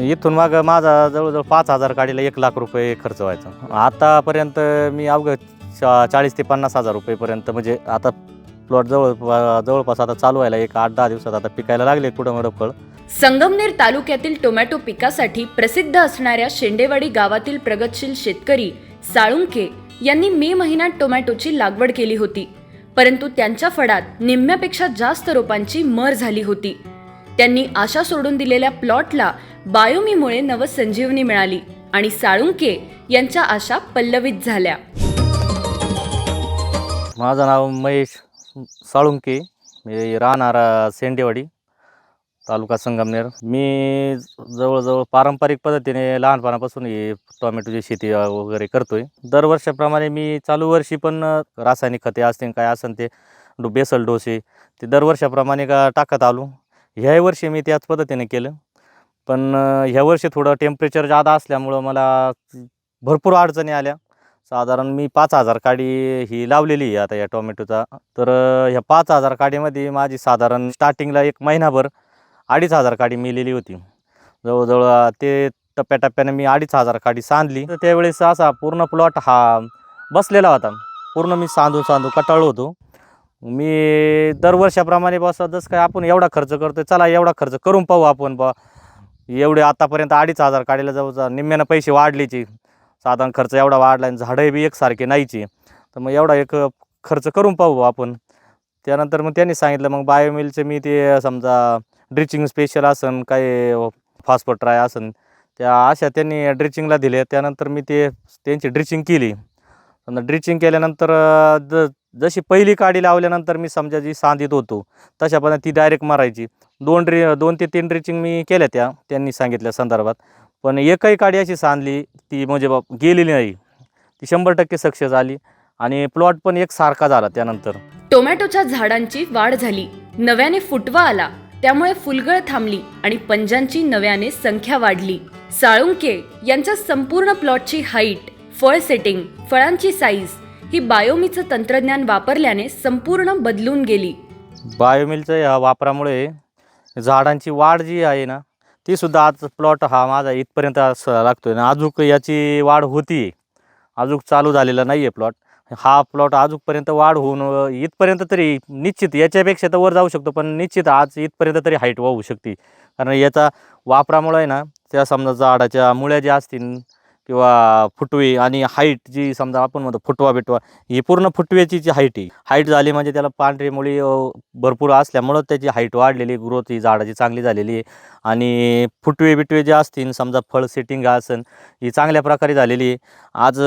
इथून माग माझा जवळजवळ पाच हजार काढीला एक लाख रुपये खर्च व्हायचा. आतापर्यंत मी अवघं चा चाळीस ते पन्नास हजार रुपयेपर्यंत म्हणजे आता प्लॉट जवळ जवळपास आता चालू व्हायला एक आठ दहा दिवसात आता पिकायला लागले कुठं मोठं फळ. संगमनेर तालुक्यातील टोमॅटो पिकासाठी प्रसिद्ध असणाऱ्या शेंडेवाडी गावातील प्रगतशील शेतकरी साळुंके यांनी मे महिन्यात टोमॅटोची लागवड केली होती. परंतु त्यांच्या फडात निम्म्यापेक्षा जास्त रोपांची मर झाली होती. त्यांनी आशा सोडून दिलेल्या प्लॉटला बायोमीमुळे नवसंजीवनी मिळाली आणि साळुंके यांच्या आशा पल्लवित झाल्या. माझं नाव महेश साळुंके मी राहणारा सेंडेवाडी तालुका संगमनेर. मी जवळजवळ पारंपरिक पद्धतीने लहानपणापासून ही टोमॅटोची शेती वगैरे करतो आहे दरवर्षाप्रमाणे मी चालू वर्षी पण रासायनिक खते असतील काय असेल ते डो बेसल डोसे ते दरवर्षाप्रमाणे का टाकत आलो. ह्याही वर्षी मी त्याच पद्धतीने केलं. पण ह्या वर्षी थोडं टेम्परेचर जादा असल्यामुळं मला भरपूर अडचणी आल्या. साधारण मी पाच हजार काडी ही लावलेली आहे आता या टोमॅटोचा. तर ह्या पाच हजार काडीमध्ये माझी साधारण स्टार्टिंगला एक महिनाभर अडीच हजार काडी मिलेली होती. जवळजवळ ते टप्प्याटप्प्याने मी अडीच हजार काडी सांधली. तर त्यावेळेस असा पूर्ण प्लॉट हा बसलेला होता. पूर्ण मी सांधून सांधून कटाळलो होतो. मी दरवर्षाप्रमाणे बस जसं काय आपण एवढा खर्च करतोय चला एवढा खर्च करून पाहू आपण बा. एवढे आतापर्यंत अडीच हजार काढायला जाऊ जा निम्म्यानं पैसे वाढलेचे. साधारण खर्च एवढा वाढला आणि झाडं बी एकसारखे नाहीचे. तर मग एवढा एक खर्च करून पाहू आपण. त्यानंतर मग त्यांनी सांगितलं मग बायोमिलचे मी ते समजा ड्रिचिंग स्पेशल असन काही फॉस्फर ट्राय असन त्या अशा त्यांनी ड्रिचिंगला दिले. त्यानंतर मी ते त्यांची ड्रिचिंग केली. समजा ड्रिचिंग केल्यानंतर द जशी पहिली काडी लावल्यानंतर मी समजा जी सांधित होतो तशा पद्धतीने ती डायरेक्ट मारायची. दोन ड्रि दोन ते तीन ड्रिचिंग मी केल्या त्या त्यांनी सांगितल्या संदर्भात. पण एकही काडी अशी सांधली ती म्हणजे बाप गेलेली नाही. ती शंभर टक्के सक्सेस आली आणि प्लॉट पण एक सारखा झाला त्यानंतर. टोमॅटोच्या झाडांची वाढ झाली. नव्याने फुटवा आला. त्यामुळे फुलगळ थांबली आणि पंजांची नव्याने संख्या वाढली. साळुंके यांच्या संपूर्ण प्लॉटची हाईट फळ सेटिंग फळांची साईज ही बायोमीचं तंत्रज्ञान वापरल्याने संपूर्ण बदलून गेली. बायोमिलच्या या वापरामुळे झाडांची वाढ जी आहे ना ती सुद्धा आज प्लॉट हा माझा इथपर्यंत असं लागतोय. ना अजूक याची वाढ होती. अजूक चालू झालेला नाही आहे प्लॉट हा प्लॉट अजूकपर्यंत वाढ होऊन अ, इथपर्यंत तरी निश्चित याच्यापेक्षा तर वर जाऊ शकतो पण निश्चित आज इथपर्यंत तरी हाईट वाहू शकते. कारण याचा वापरामुळे आहे ना त्या समजा झाडाच्या मुळ्या ज्या असतील किंवा फुटवे आणि हाईट जी समजा आपण म्हणतो फुटवा बिटवा ही पूर्ण फुटव्याची जी हाईट आहे. हाईट झाली म्हणजे त्याला पांढरी मुळी भरपूर असल्यामुळं त्याची हाईट वाढलेली ग्रोथ ही झाडाची चांगली झालेली आहे. आणि फुटवे बिटवे जे असतील समजा फळ सेटिंग असेल ही चांगल्या प्रकारे झालेली आहे. आज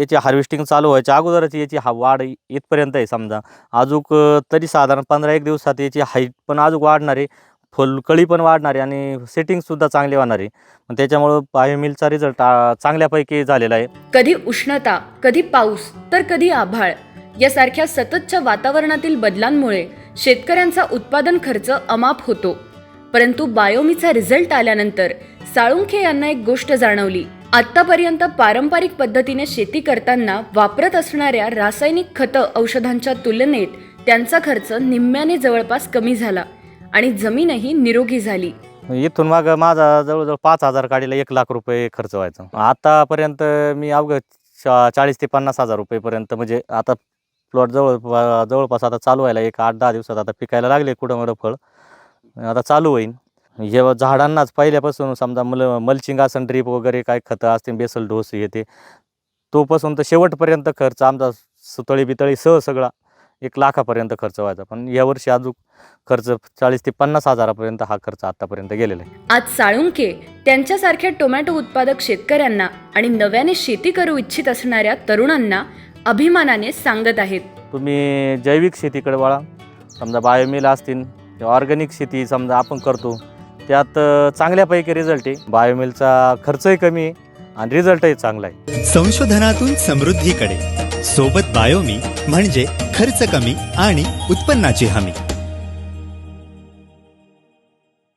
याची हार्वेस्टिंग चालू व्हायच्या अगोदरच याची हा वाढ इथपर्यंत आहे समजा. अजूक तरी साधारण पंधरा एक दिवसात याची हाईट पण अजूक वाढणार आहे. फुलकळी पण वाढणारी आणि सेटिंगसुद्धा चांगली होणार मग त्याच्यामुळं बायोमिलचा रिझल्ट चांगल्यापैकी झालेला आहे. कधी उष्णता कधी पाऊस तर कधी आभाळ. यासारख्या सततच्या वातावरणातील बदलांमुळे शेतकऱ्यांचा उत्पादन खर्च अमाप होतो. परंतु बायोमीचा रिझल्ट आल्यानंतर साळुंखे यांना एक गोष्ट जाणवली. आतापर्यंत पारंपरिक पद्धतीने शेती करताना वापरत असणाऱ्या रासायनिक खतं औषधांच्या तुलनेत त्यांचा खर्च निम्म्याने जवळपास कमी झाला. आणि जमीनही निरोगी झाली. इथून माग माझा जवळजवळ पाच हजार गाडीला एक लाख रुपये खर्च व्हायचा. आतापर्यंत मी अवघं चा चाळीस ते पन्नास हजार रुपयेपर्यंत म्हणजे आता प्लॉट जवळ जवळपास आता चालू व्हायला एक आठ दहा दिवसात आता पिकायला लागले कुठं मोठं फळ. आता चालू होईल हे झाडांनाच पहिल्यापासून समजा मल मल्चिंग असेल ड्रीप वगैरे काय खतं असतील बेसल डोस येते तोपासून तर शेवटपर्यंत खर्च आमचा सुतळी बितळी सह सगळा. एक लाखापर्यंत खर्च व्हायचा. पण यावर्षी अजून खर्च चाळीस ते पन्नास हजारापर्यंत हा खर्च आतापर्यंत गेलेला आहे. आज साळुंके त्यांच्यासारख्या टोमॅटो उत्पादक शेतकऱ्यांना आणि नव्याने शेती करू इच्छित असणाऱ्या तरुणांना अभिमानाने सांगत आहेत. तुम्ही जैविक शेतीकडे वळा. समजा बायोमिल असतील किंवा ऑर्गॅनिक शेती समजा आपण करतो त्यात चांगल्यापैकी रिझल्ट आहे. बायोमिलचा खर्चही कमी आहे आणि रिझल्टही चांगला आहे. संशोधनातून समृद्धीकडे. सोबत बायोमी म्हणजे खर्च कमी आणि उत्पन्नाची हमी.